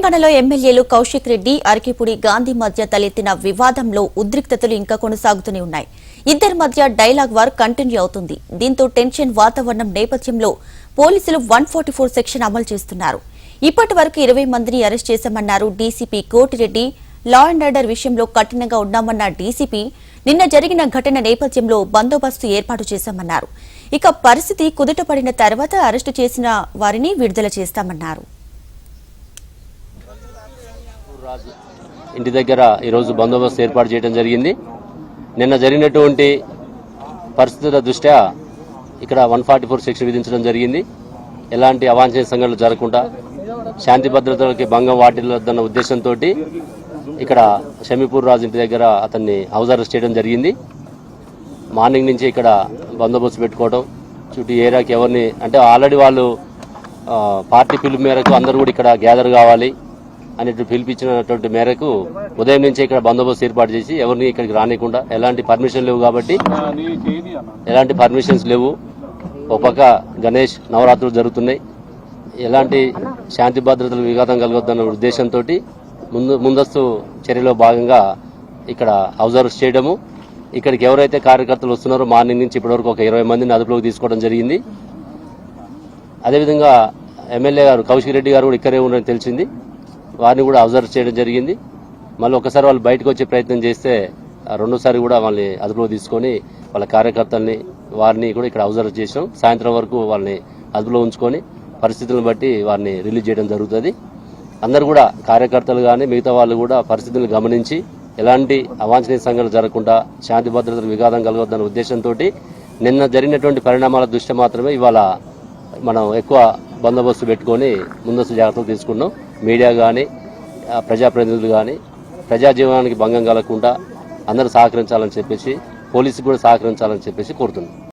తెలంగాణలో ఎమ్మెల్యేలు కౌశిక్ రెడ్డి అరకిపుడి గాంధీ మధ్య తలెత్తిన వివాదంలో ఉద్రిక్తతలు ఇంకా కొనసాగుతూనే ఉన్నాయి. ఇద్దరి మధ్య డైలాగ్ వార్ కంటిన్యూ అవుతుంది. దీంతో టెన్షన్ వాతావరణం నేపథ్యంలో పోలీసులు వన్ సెక్షన్ అమలు చేస్తున్నారు. ఇప్పటి వరకు ఇరవై మందిని అరెస్ట్ చేశామన్నారు DCP Kotireddy. Law and order విషయంలో కఠినంగా ఉన్నామన్న డీసీపీ నిన్న జరిగిన ఘటన నేపథ్యంలో బందోబస్తు ఏర్పాటు చేశామన్నారు. ఇక పరిస్థితి కుదుటపడిన తర్వాత అరెస్టు చేసిన వారిని విడుదల చేస్తామన్నారు. ఇంటి దగ్గర ఈరోజు బందోబస్తు ఏర్పాటు చేయడం జరిగింది. నిన్న జరిగినటువంటి పరిస్థితుల దృష్ట్యా ఇక్కడ వన్ ఫార్టీ ఫోర్ సెక్షన్ విధించడం జరిగింది. ఎలాంటి అవాంఛనీయ సంఘటనలు జరగకుండా శాంతి భద్రతలకి భంగం వాటిల్లొద్దన్న ఉద్దేశంతో ఇక్కడ షమీపూర్ రాజు ఇంటి దగ్గర అతన్ని హౌస్ అరెస్ట్ చేయడం జరిగింది. మార్నింగ్ నుంచి ఇక్కడ బందోబస్తు పెట్టుకోవడం చుట్టూ ఏరియాకి ఎవరిని అంటే ఆల్రెడీ వాళ్ళు పార్టీ పిలుపు మేరకు అందరూ కూడా ఇక్కడ గ్యాదర్ కావాలి. అనేటువంటి పిలిపించినటువంటి మేరకు ఉదయం నుంచి ఇక్కడ బందోబస్తు ఏర్పాటు చేసి ఎవరిని ఇక్కడికి రానికుండా ఎలాంటి పర్మిషన్ లేవు కాబట్టి ఎలాంటి పర్మిషన్స్ లేవు. ఒక పక్క గణేష్ నవరాత్రులు జరుగుతున్నాయి. ఎలాంటి శాంతి భద్రతలు విఘాతం కలగొద్దన్న ఉద్దేశంతో ముందు ముందస్తు చర్యలో భాగంగా ఇక్కడ అబ్జర్వ్ చేయడము. ఇక్కడికి ఎవరైతే కార్యకర్తలు వస్తున్నారో మార్నింగ్ నుంచి ఇప్పటివరకు ఒక ఇరవై మందిని అదుపులోకి తీసుకోవడం జరిగింది. అదేవిధంగా ఎమ్మెల్యే గారు కౌశిక్ రెడ్డి గారు కూడా ఇక్కడే ఉన్నారని తెలిసింది. వారిని కూడా అబ్జర్వ్ చేయడం జరిగింది. మళ్ళీ ఒకసారి వాళ్ళు బయటకు వచ్చే ప్రయత్నం చేస్తే రెండోసారి కూడా వాళ్ళని అదుపులో తీసుకొని వాళ్ళ కార్యకర్తల్ని వారిని కూడా ఇక్కడ అబ్జర్వ్ చేసాం. సాయంత్రం వరకు వాళ్ళని అదుపులో ఉంచుకొని పరిస్థితులను బట్టి వారిని రిలీజ్ చేయడం జరుగుతుంది. అందరు కూడా కార్యకర్తలు కానీ మిగతా వాళ్ళు కూడా పరిస్థితులను గమనించి ఎలాంటి అవాంఛనీయ సంఘటనలు జరగకుండా శాంతి భద్రతలు విఘాతం కలగొద్దన్న ఉద్దేశంతో నిన్న జరిగినటువంటి పరిణామాల దృష్ట్యా మాత్రమే ఇవాళ మనం ఎక్కువ బందోబస్తు పెట్టుకొని ముందస్తు జాగ్రత్తలు తీసుకున్నాం. మీడియా కానీ ప్రజాప్రతినిధులు కానీ ప్రజా జీవనానికి భంగం కలగకుండా అందరూ సహకరించాలని చెప్పేసి పోలీసుకు కూడా సహకరించాలని చెప్పేసి కోరుతున్నాను